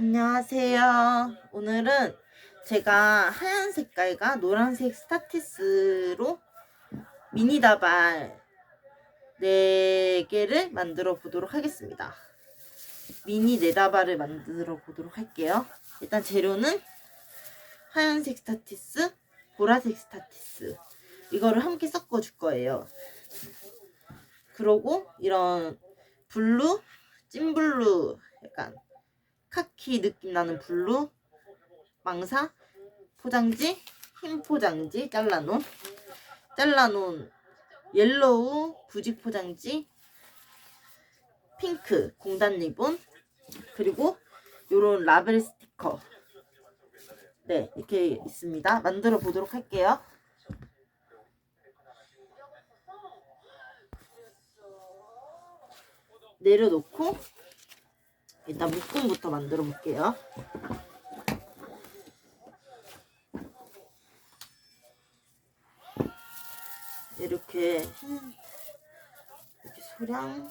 안녕하세요. 오늘은 제가 하얀 색깔과 노란색 스타티스로 미니 다발 4개를 만들어 보도록 하겠습니다. 미니 네다발을 만들어 보도록 할게요. 일단 재료는 하얀색 스타티스, 보라색 스타티스 이거를 함께 섞어 줄 거예요. 그러고 이런 블루, 찐블루 약간 카키 느낌 나는 블루, 망사, 포장지, 흰 포장지 잘라놓은 잘라놓은 옐로우 부직 포장지, 핑크 공단 리본 그리고 요런 라벨 스티커 네 이렇게 있습니다. 만들어 보도록 할게요. 내려놓고 일단 묶음부터 만들어 볼게요. 이렇게 흰- 이렇게 소량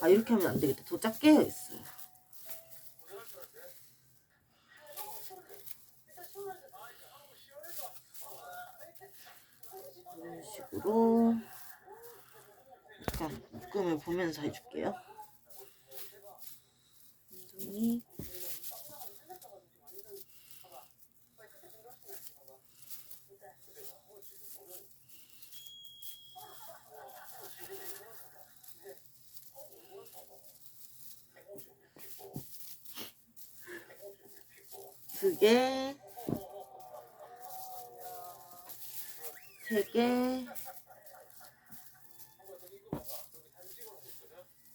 아 이렇게 하면 안 되겠다. 더 작게 해야겠어요. 이런 식으로 약간 묶음을 보면서 해줄게요. 완전히 그게 3개.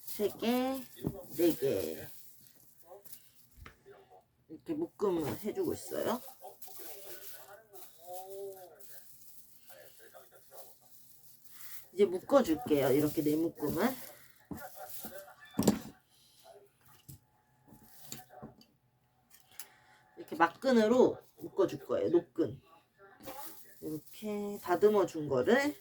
3개. 4개. 이렇게 묶음을 해주고 있어요. 이제 묶어줄게요 이렇게 네 묶음을. 이렇게 막근으로 묶어줄 거예요. 녹근. 이렇게 다듬어 준 거를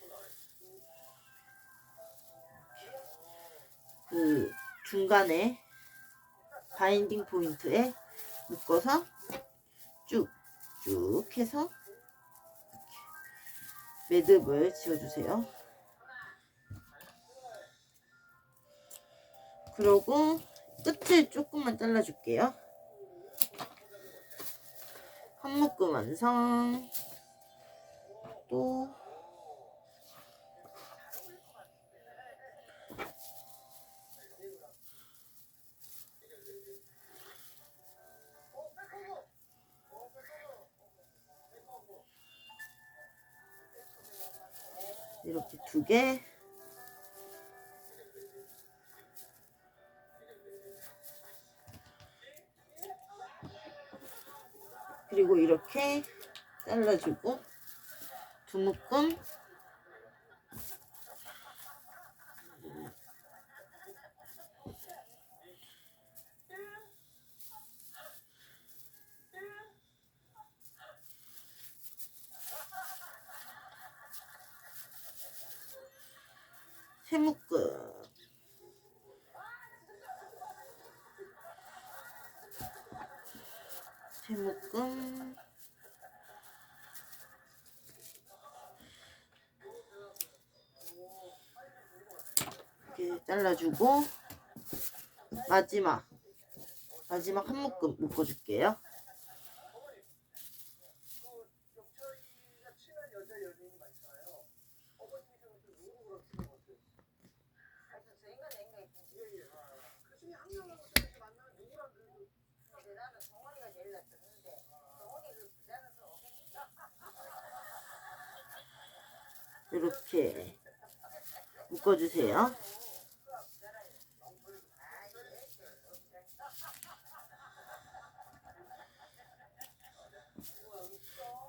그 중간에 바인딩 포인트에 묶어서 쭉 쭉 해서 이렇게 매듭을 지어주세요. 그러고 끝을 조금만 잘라줄게요. 한 묶음 완성. 또 이렇게 두 개. 그리고 이렇게 잘라주고 두 묶음 세 묶음 세 묶음 이렇게 잘라주고 마지막 마지막 한 묶음 묶어줄게요. 이렇게 묶어주세요.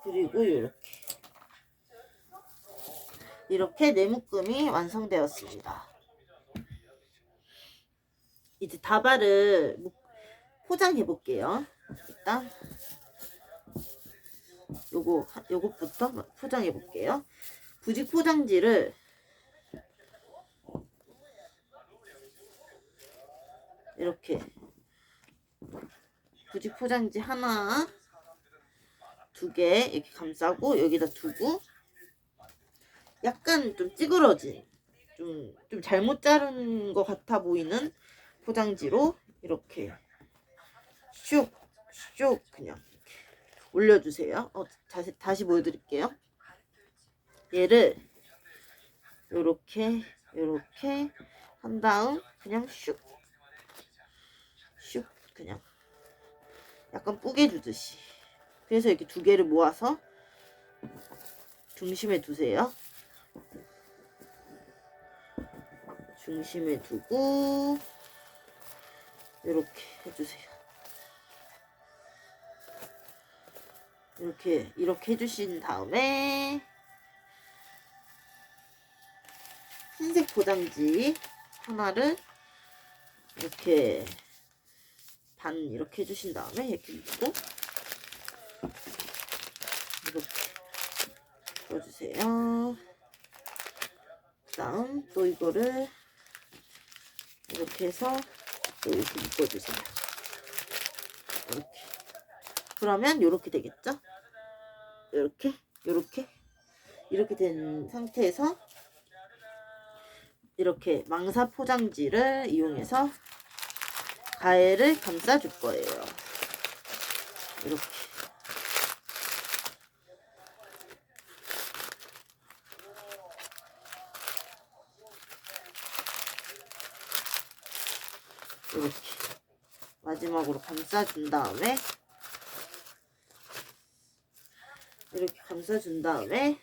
그리고 이렇게 이렇게 네 묶음이 완성되었습니다. 이제 다발을 묶- 포장해 볼게요. 일단 요거 하- 요것부터 포장해 볼게요. 부직 포장지를 이렇게 부직 포장지 하나 두 개 이렇게 감싸고 여기다 두고 약간 좀 찌그러진 좀, 좀 잘못 자른 것 같아 보이는 포장지로 이렇게 슉, 슉 그냥 올려주세요. 어, 다시, 다시 보여드릴게요. 얘를 요렇게, 요렇게 한 다음 그냥 슉, 슉 그냥 약간 뿌개 주듯이. 그래서 이렇게 두 개를 모아서 중심에 두세요. 중심에 두고 이렇게 해주세요. 이렇게 이렇게 해주신 다음에 흰색 포장지 하나를 이렇게 반 이렇게 해주신 다음에 이렇게 놓고 이렇게 넣어주세요. 다음 또 이거를 이렇게 해서 또 이렇게 묶어주세요. 이렇게. 그러면 이렇게 되겠죠? 이렇게, 이렇게, 이렇게 된 상태에서 이렇게 망사 포장지를 이용해서 가해를 감싸줄 거예요. 이렇게 마지막으로 감싸준 다음에 이렇게 감싸준 다음에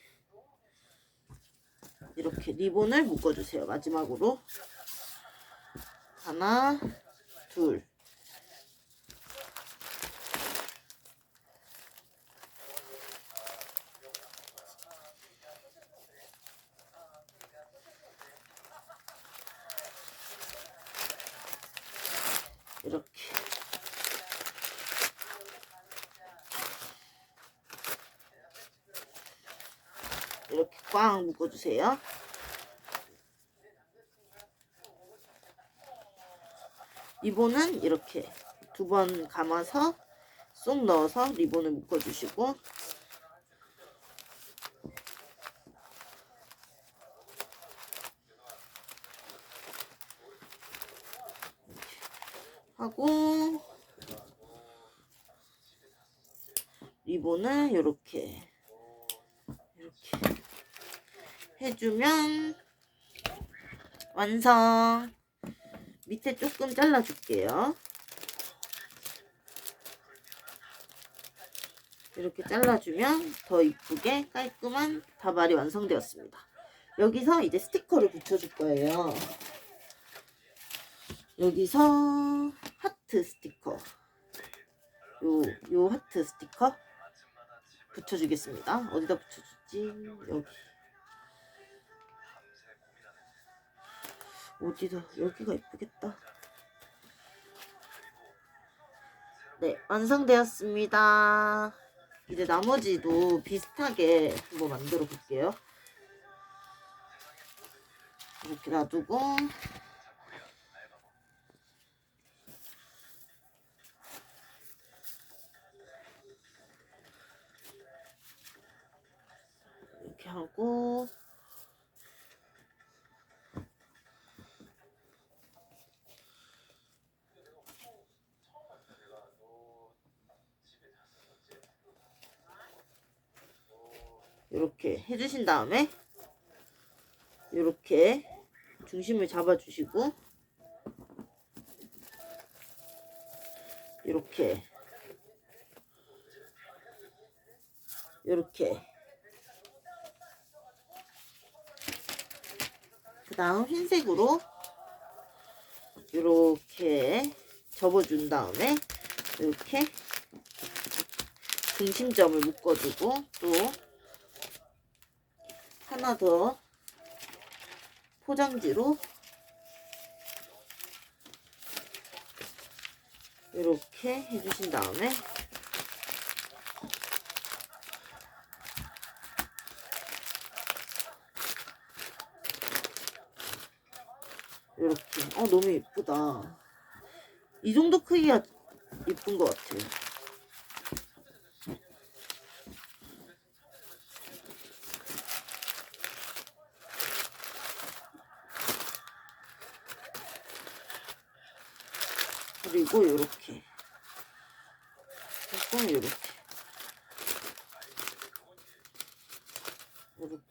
이렇게 리본을 묶어주세요. 마지막으로 하나, 둘. 이렇게 이렇게 꽉 묶어주세요. 리본은 이렇게 두 번 감아서 쏙 넣어서 리본을 묶어주시고 하고 리본을 이렇게 이렇게 해주면 완성. 밑에 조금 잘라줄게요. 이렇게 잘라주면 더 이쁘게 깔끔한 다발이 완성되었습니다. 여기서 이제 스티커를 붙여줄 거예요. 여기서 하트 스티커. 요, 요 하트 스티커 붙여주겠습니다. 어디다 붙여주지? 여기. 어디다 여기가 이쁘겠다. 네, 완성되었습니다. 이제 나머지도 비슷하게 한번 만들어 볼게요. 이렇게 놔두고 이렇게 하고 이렇게 해주신 다음에 이렇게 중심을 잡아주시고 이렇게 이렇게. 그 다음 흰색으로 이렇게 접어준 다음에 이렇게 중심점을 묶어주고 또 하나 더. 포장지로. 이렇게 해주신 다음에. 이렇게. 어 너무 예쁘다. 이 정도 크기가 예쁜 것 같아요. 그리고 이렇게. 조금 이렇게. 이렇게.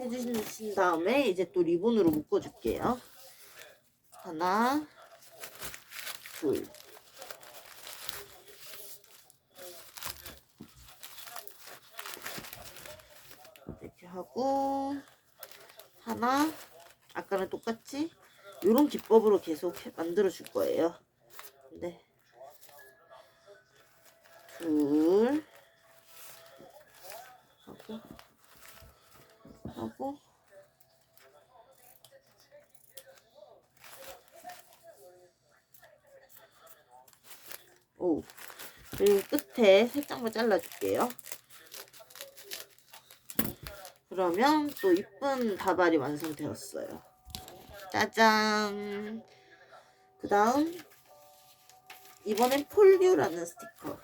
해주신 다음에 이제 또 리본으로 묶어줄게요. 하나, 둘. 이렇게 하고 하나 아까랑 똑같이 이런 기법으로 계속 해- 만들어 줄 거예요. 네. 둘 하고 하고 오 그리고 끝에 살짝만 잘라줄게요. 그러면 또 이쁜 다발이 완성되었어요. 짜잔. 그 다음 이번엔 폴류라는 스티커.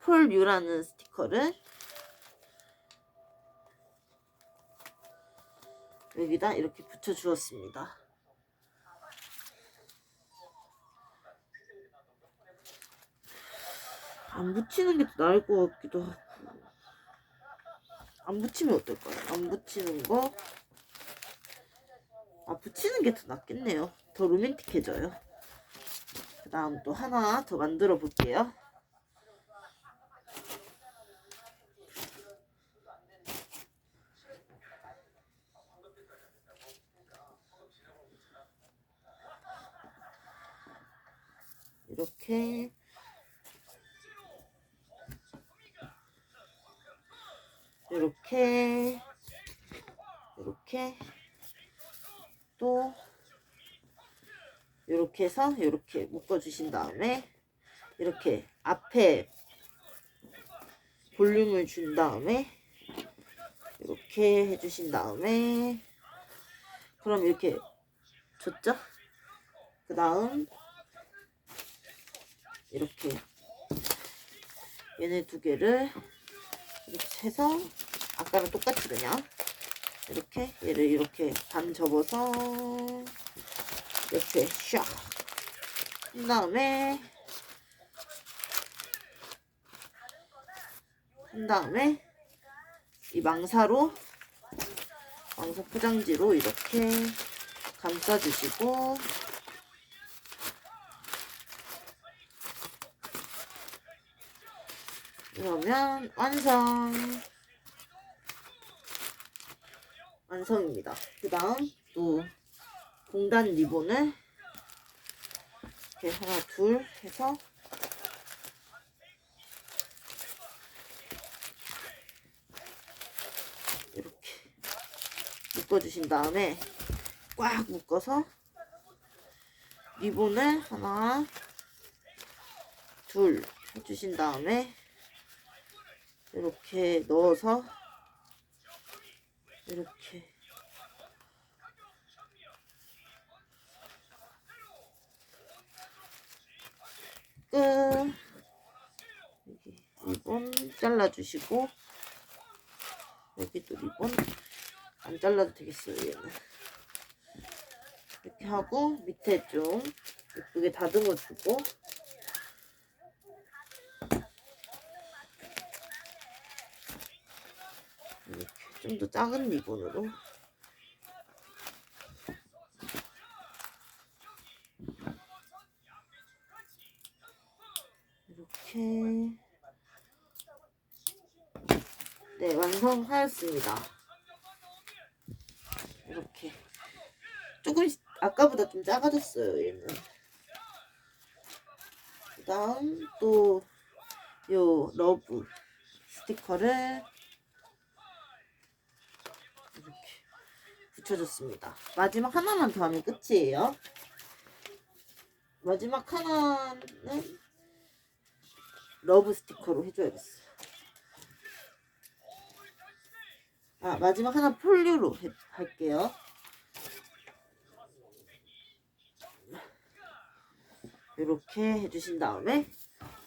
폴류라는 스티커를 여기다 이렇게 붙여주었습니다. 안 붙이는 게더 나을 것 같기도 하고. 안 붙이면 어떨까요? 안 붙이는 거. 아, 붙이는 게 더 낫겠네요. 더 로맨틱해져요. 그 다음 또 하나 더 만들어 볼게요. 이렇게 이렇게 또 이렇게 해서 이렇게 묶어 주신 다음에 이렇게 앞에 볼륨을 준 다음에 이렇게 해주신 다음에 그럼 이렇게 줬죠? 그 다음 이렇게 얘네 두 개를 이렇게 해서 아까랑 똑같이 그냥 이렇게 얘를 이렇게 반 접어서 이렇게 샥. 한 다음에 한 다음에 이 망사로 망사 포장지로 이렇게 감싸주시고 그러면 완성 완성입니다. 그 다음 또 공단 리본을 이렇게 하나 둘 해서 이렇게 묶어주신 다음에 꽉 묶어서 리본을 하나 둘 해주신 다음에 이렇게 넣어서 이렇게 끝 여기 리본 잘라주시고 여기도 리본 안 잘라도 되겠어요 얘는. 이렇게 하고 밑에 좀 예쁘게 다듬어 주고. 이렇게 좀 더 작은 리본으로 완성하였습니다. 이렇게 조금씩 아까보다 좀 작아졌어요 얘는. 그 다음 또 요 러브 스티커를 이렇게 붙여줬습니다. 마지막 하나만 더 하면 끝이에요. 마지막 하나는 러브 스티커로 해줘야겠어 아 마지막 하나 폴류로 해, 할게요. 이렇게 해주신 다음에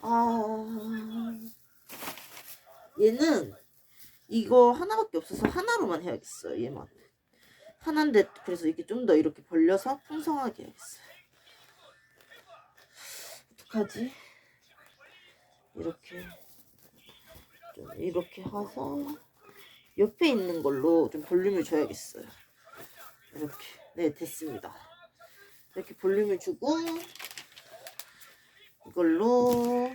아 얘는 이거 하나밖에 없어서 하나로만 해야겠어요 얘만. 하나인데 그래서 이렇게 좀 더 이렇게 벌려서 풍성하게 해야겠어요. 어떡하지? 이렇게 좀 이렇게 하서 옆에 있는 걸로 좀 볼륨을 줘야겠어요. 이렇게. 네 됐습니다. 이렇게 볼륨을 주고 이걸로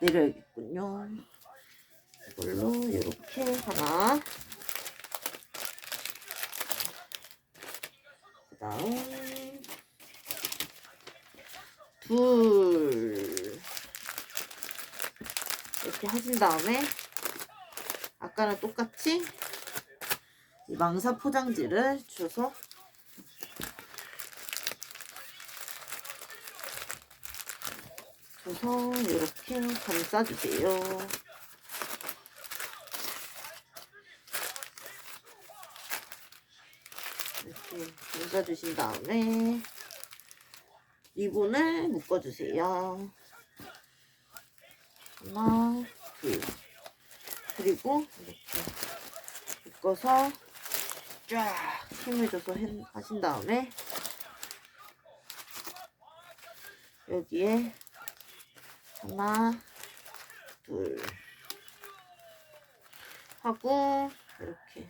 내려야겠군요. 이걸로 이렇게 하나. 그 다음 둘. 이렇게 하신 다음에 아까랑 똑같이 이 망사 포장지를 줘서 줘서 이렇게 감싸주세요. 이렇게 감싸주신 다음에 리본을 묶어주세요. 하나, 둘. 그리고 이렇게 묶어서 쫙 힘을 줘서 해- 하신 다음에 여기에 하나, 둘 하고 이렇게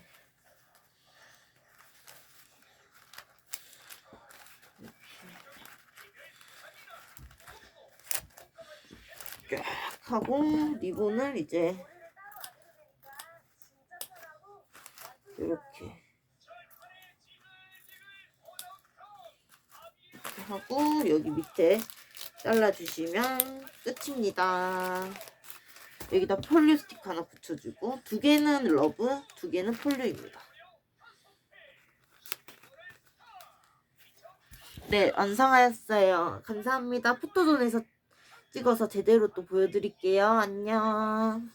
이렇게 쫙 하고 리본을 이제 이렇게 하고 여기 밑에 잘라주시면 끝입니다. 여기다 폴리 스틱 하나 붙여주고 두 개는 러브, 두 개는 폴리입니다. 네, 완성하였어요. 감사합니다. 포토존에서 찍어서 제대로 또 보여드릴게요. 안녕.